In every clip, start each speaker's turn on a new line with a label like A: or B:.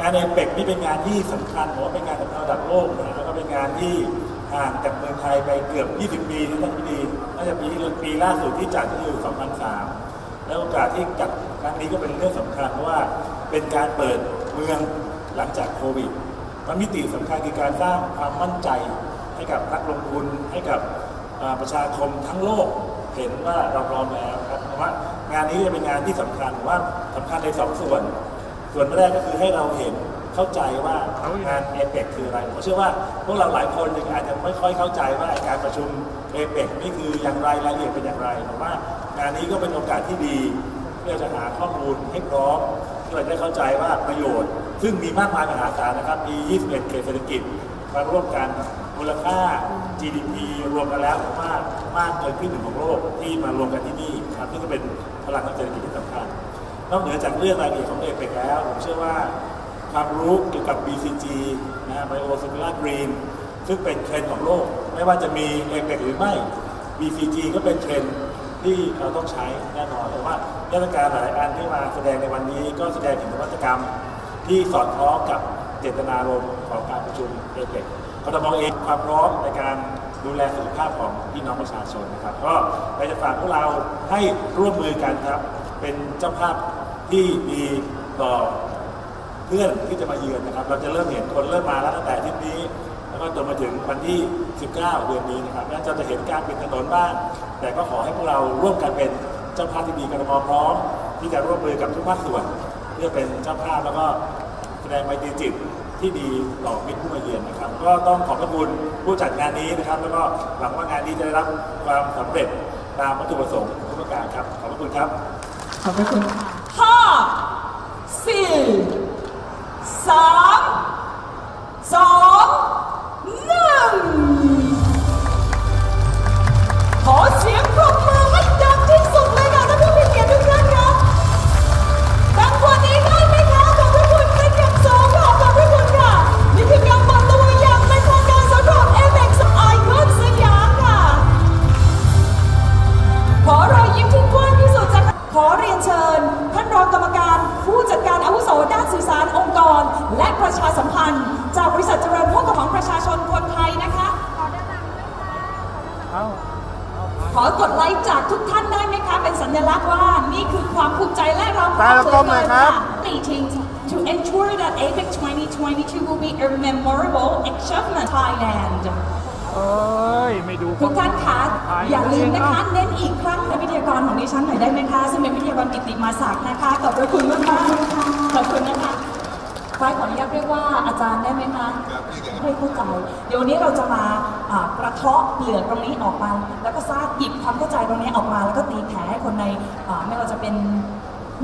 A: งานเอเปกนี่เป็นงานที่สำคัญผมว่าเป็นงานสำคัญระดับโลกนะแล้วก็เป็นงานที่ห่างจากเมืองไทยไปเกือบ 20 ปีนะท่านผู้ดีน่าจะปีที่ปีล่าสุดที่จัดก็คือ 2003 แล้วโอกาสที่จัดครั้งนี้ก็เป็นเรื่องสำคัญเพราะว่าเป็นการเปิดเมืองหลังจากโควิดมันมิติสำคัญคือการสร้างความมั่นใจให้กับนักลงทุนให้กับประชาคมทั้งโลกเห็นว่าเราพร้อมแล้วครับเพราะว่างานนี้จะเป็นงานที่สำคัญว่าสำคัญในสองส่วน ส่วนแรกก็คือให้เราเห็นเข้าใจว่างานเอเปกคืออะไร ผมเชื่อว่าพวกเราหลายคนยังอาจจะไม่ค่อยเข้าใจว่าการประชุมเอเปกนี่คืออย่างไรรายละเอียดเป็นอย่างไรแต่ว่างานนี้ก็เป็นโอกาสที่ดีที่เราจะหาข้อมูลให้พร้อมที่เราจะได้เข้าใจว่าประโยชน์ ซึ่งมีมากมายมหาศาลนะครับ มี 21 เขตเศรษฐกิจมาร่วมกันมูลค่า GDP รวมกันแล้วมากมากเกินครึ่งหนึ่งของโลกที่มารวมกันที่นี่ครับซึ่งก็เป็นพลังทางเศรษฐกิจที่สำคัญ นอกเหนือจากเรื่องรายละเอียดของเอเปกแล้ว ผมเชื่อว่าความรู้เกี่ยวกับ BCG นะ Bio Circular Green ซึ่งเป็นเทรนด์ของโลก ไม่ว่าจะมีเอเปกหรือไม่ BCG ก็เป็นเทรนด์ที่เราต้องใช้แน่นอนแต่ว่าเทศกาลหลายอันที่มาแสดงในวันนี้ ก็แสดงถึงนวัตกรรมที่สอดคล้องกับเจตนารมณ์ของการประชุมเอเปกกทมเองความพร้อมในการดูแลสุขภาพของพี่น้องประชาชนนะครับ ก็อยากจะฝากพวกเราให้ร่วมมือกันครับ เป็นเจ้าภาพที่ดีต่อเพื่อนที่จะมาเยือนนะครับ เราจะเริ่มเห็นคนเริ่มมาแล้วตั้งแต่ที่นี้ แล้วก็จนมาถึงวันที่ 19 เดือนนี้นะครับน่าจะจะเห็นการเปิดถนนบ้าง แต่ก็ขอให้พวกเราร่วมกันเป็นเจ้าภาพที่ดีกรทมพร้อม ที่จะร่วมมือกับทุกภาคส่วน เพื่อเป็นเจ้าภาพแล้วก็แสดงไมตรีจิตที่ดีต่อมิตรผู้มาเยือนนะครับ ก็ต้องขอบพระคุณผู้จัดงานนี้นะครับ แล้วก็หวังว่างานนี้จะได้รับความสำเร็จตามวัตถุประสงค์ทุกประการครับ ขอบพระคุณครับ
B: ขอบพระคุณค่ะห้าสี่สามสอง ประชาสัมพันธ์ จากบริษัทเจริญพวกของประชาชนคนไทยนะคะ ขอกดไลค์จากทุกท่านได้ไหมคะ เป็นสัญลักษณ์ว่านี่คือความภูมิใจและเรา
C: ตาละกล้องหน่อยครับ
B: meetings to ensure that APEC 2022 will be a memorable achievement Thailand
C: เอ้ย ไม่ดู
B: ทุกท่านคะ
C: ถ่
B: อย่าลืมนะคะ
C: เอง
B: เน้นอีกครั้งในวิทยากรของดิฉันหน่อยได้ไหมคะซึ่งเป็นวิทยากรกิตติมาศักดิ์นะคะขอบพระคุณมากมากๆเลยค่ะขอบคุณนะคะ ฝ้ายขออนุญาตเรียกว่าอาจารย์ได้ไหมคะให้เข้าใจเดี๋ยววันนี้เราจะมาอ่ากระเทาะเปลือกตรงนี้ออกมา แล้วก็สร้างหยิบความเข้าใจตรงนี้ออกมา แล้วก็ตีแผ่ให้คนในอ่าไม่ว่าจะเป็น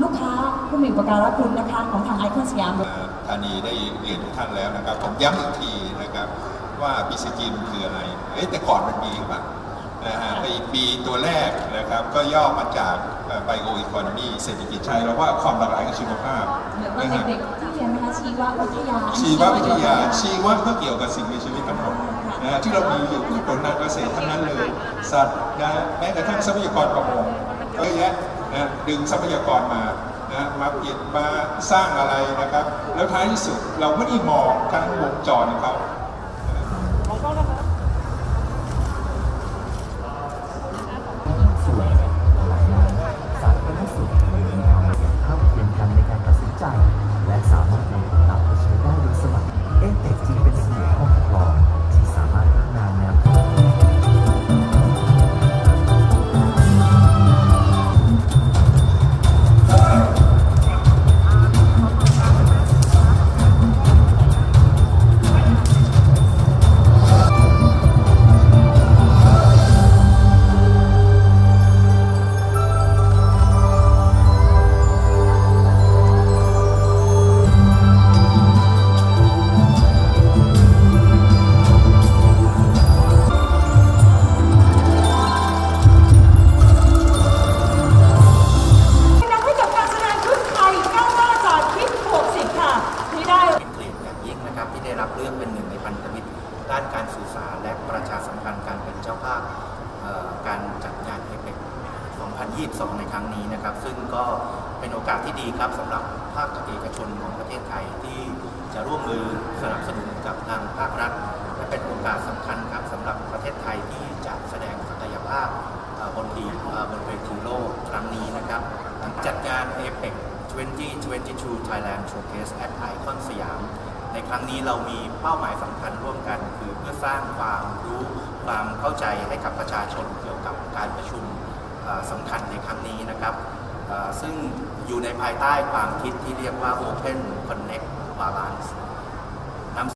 B: ลูกค้าผู้มีอุปการะคุณนะคะของทางไอคอนสยาม
D: ธานีได้เรียนทุกท่านแล้วนะครับ ผมย้ำอีกทีนะครับว่า BCG มันคืออะไร เอ๊ะแต่ก่อนมันมีหรือเปล่านะฮะไอ้ปีตัวแรกนะครับก็ย่อมาจากไบโออีโคโนมีเศรษฐกิจใช้แล้วว่าความหลากหลายของชีวภาพ
B: หรือว่า
D: นะฮะ
B: เด็กๆที่เรียนนะคะ ชีววิทยา
D: ชีววิทยา ชีวะก็เกี่ยวกับสิ่งมีชีวิตทั้งหมดนะที่เรามีอยู่พืชผลทางเกษตรทั้งนั้นเลย สัตว์นะฮะแม้กระทั่งทรัพยากรประมงเยอะแยะนะดึงทรัพยากรมานะมาเปลี่ยนมาสร้างอะไรนะครับ แล้วท้ายที่สุดเราไม่ได้มองทั้งวงจรของเขา
E: ทีมสองในครั้งนี้นะครับ ซึ่งก็เป็นโอ
B: กาสที่ดีครับสำ
F: หรับภาคเอกชนของประเทศไทยที่จะร่วมมือสนับสนุนกับทางภาครัฐ และเป็นโอกาสสำคัญครับสำหรับประเทศไทยที่จะแสดงศักยภาพบนทีบนเวทีโลกครั้งนี้นะครับจัดกาน APEC 2022 Thailand Showcase at Icon สยาม ในครั้งนี้เรามีเป้าหมายสำคัญร่วมกัน คือเพื่อสร้างความรู้ความเข้าใจให้กับประชาชนเกี่ยวกับการประชุม สำคัญในครั้งนี้นะครับ ซึ่งอยู่ในภายใต้ความคิดที่เรียกว่า Open Connect Balance